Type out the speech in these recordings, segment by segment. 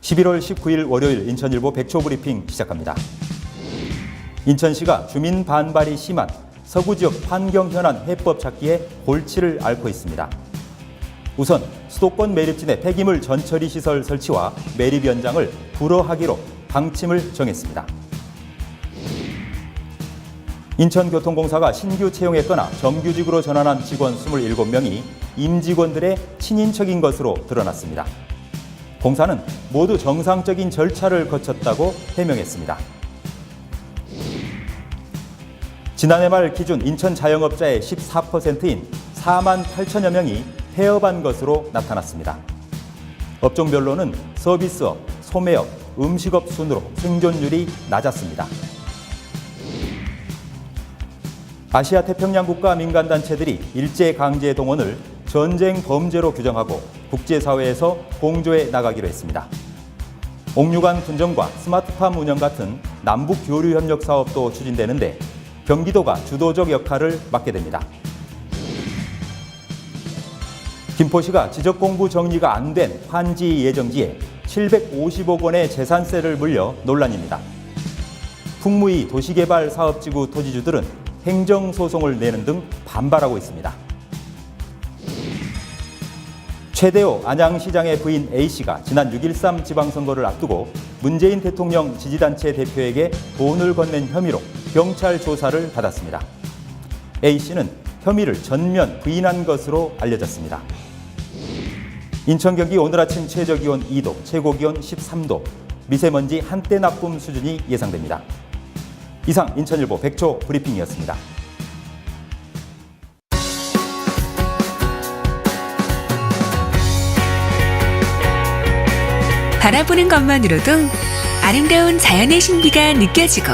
11월 19일 월요일 인천일보 백초 브리핑 시작합니다. 인천시가 주민 반발이 심한 서구 지역 환경 현안 해법 찾기에 골치를 앓고 있습니다. 우선 수도권 매립진의 폐기물 전처리 시설 설치와 매립 연장을 불허하기로 방침을 정했습니다. 인천교통공사가 신규 채용했거나 정규직으로 전환한 직원 27명이 임직원들의 친인척인 것으로 드러났습니다. 공사는 모두 정상적인 절차를 거쳤다고 해명했습니다. 지난해 말 기준 인천 자영업자의 14%인 4만 8천여 명이 폐업한 것으로 나타났습니다. 업종별로는 서비스업, 소매업, 음식업 순으로 생존율이 낮았습니다. 아시아 태평양 국가 민간단체들이 일제 강제 동원을 전쟁 범죄로 규정하고 국제사회에서 공조해 나가기로 했습니다. 옥류관 분정과 스마트팜 운영 같은 남북 교류 협력 사업도 추진되는데 경기도가 주도적 역할을 맡게 됩니다. 김포시가 지적 공부 정리가 안 된 환지 예정지에 750억 원의 재산세를 물려 논란입니다. 풍무이 도시개발 사업지구 토지주들은 행정소송을 내는 등 반발하고 있습니다. 최대호 안양시장의 부인 A씨가 지난 6.13 지방선거를 앞두고 문재인 대통령 지지단체 대표에게 돈을 건넨 혐의로 경찰 조사를 받았습니다. A씨는 혐의를 전면 부인한 것으로 알려졌습니다. 인천 경기 오늘 아침 최저 기온 2도, 최고 기온 13도, 미세먼지 한때 나쁨 수준이 예상됩니다. 이상 인천일보 백초 브리핑이었습니다. 바라보는 것만으로도 아름다운 자연의 신비가 느껴지고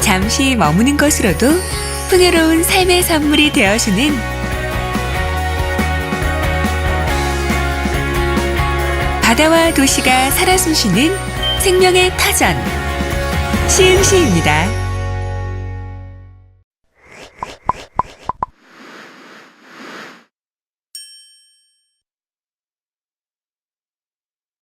잠시 머무는 것으로도 풍요로운 삶의 선물이 되어주는 바다와 도시가 살아 숨쉬는 생명의 터전 시흥시입니다.